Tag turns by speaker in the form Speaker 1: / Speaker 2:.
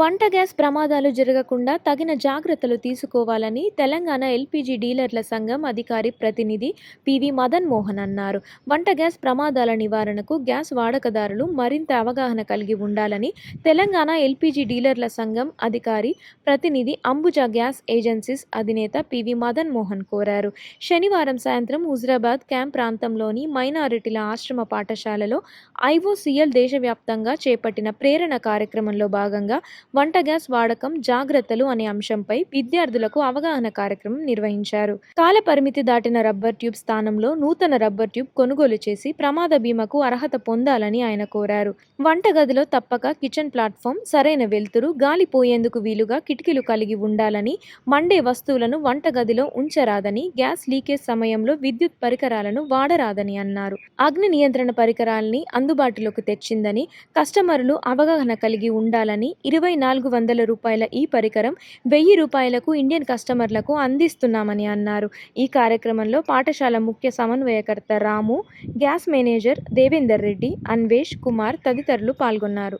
Speaker 1: వంట గ్యాస్ ప్రమాదాలు జరగకుండా తగిన జాగ్రత్తలు తీసుకోవాలని తెలంగాణ ఎల్పీజీ డీలర్ల సంఘం అధికారి ప్రతినిధి పివి మదన్ మోహన్ అన్నారు. వంట గ్యాస్ ప్రమాదాల నివారణకు గ్యాస్ వాడకదారులు మరింత అవగాహన కలిగి ఉండాలని తెలంగాణ ఎల్పీజీ డీలర్ల సంఘం అధికారి ప్రతినిధి అంబుజా గ్యాస్ ఏజెన్సీస్ అధినేత పివి మదన్ మోహన్ కోరారు. శనివారం సాయంత్రం హుజరాబాద్ క్యాంప్ ప్రాంతంలోని మైనారిటీల ఆశ్రమ పాఠశాలలో ఐఓసీఎల్ దేశవ్యాప్తంగా చేపట్టిన ప్రేరణ కార్యక్రమంలో భాగంగా వంట గ్యాస్ వాడకం జాగ్రత్తలు అనే అంశంపై విద్యార్థులకు అవగాహన కార్యక్రమం నిర్వహించారు. కాల పరిమితి దాటిన రబ్బర్ ట్యూబ్ స్థానంలో నూతన రబ్బర్ ట్యూబ్ కొనుగోలు చేసి ప్రమాద బీమాకు అర్హత పొందాలని ఆయన కోరారు. వంటగదిలో తప్పక కిచెన్ ప్లాట్ఫామ్ సరైన వెలుతురు గాలి పోయేందుకు వీలుగా కిటికీలు కలిగి ఉండాలని మండే వస్తువులను వంటగదిలో ఉంచరాదని గ్యాస్ లీకేజ్ సమయంలో విద్యుత్ పరికరాలను వాడరాదని అన్నారు. అగ్ని నియంత్రణ పరికరాల్ని అందుబాటులోకి తెచ్చిందని కస్టమర్లు అవగాహన కలిగి ఉండాలని ఇరవై నాలుగు వందల రూపాయల ఈ పరికరం వెయ్యి రూపాయలకు ఇండియన్ కస్టమర్లకు అందిస్తున్నామని అన్నారు. ఈ కార్యక్రమంలో పాఠశాల ముఖ్య సమన్వయకర్త రాము గ్యాస్ మేనేజర్ దేవేందర్ రెడ్డి అన్వేష్ కుమార్ తదితరులు పాల్గొన్నారు.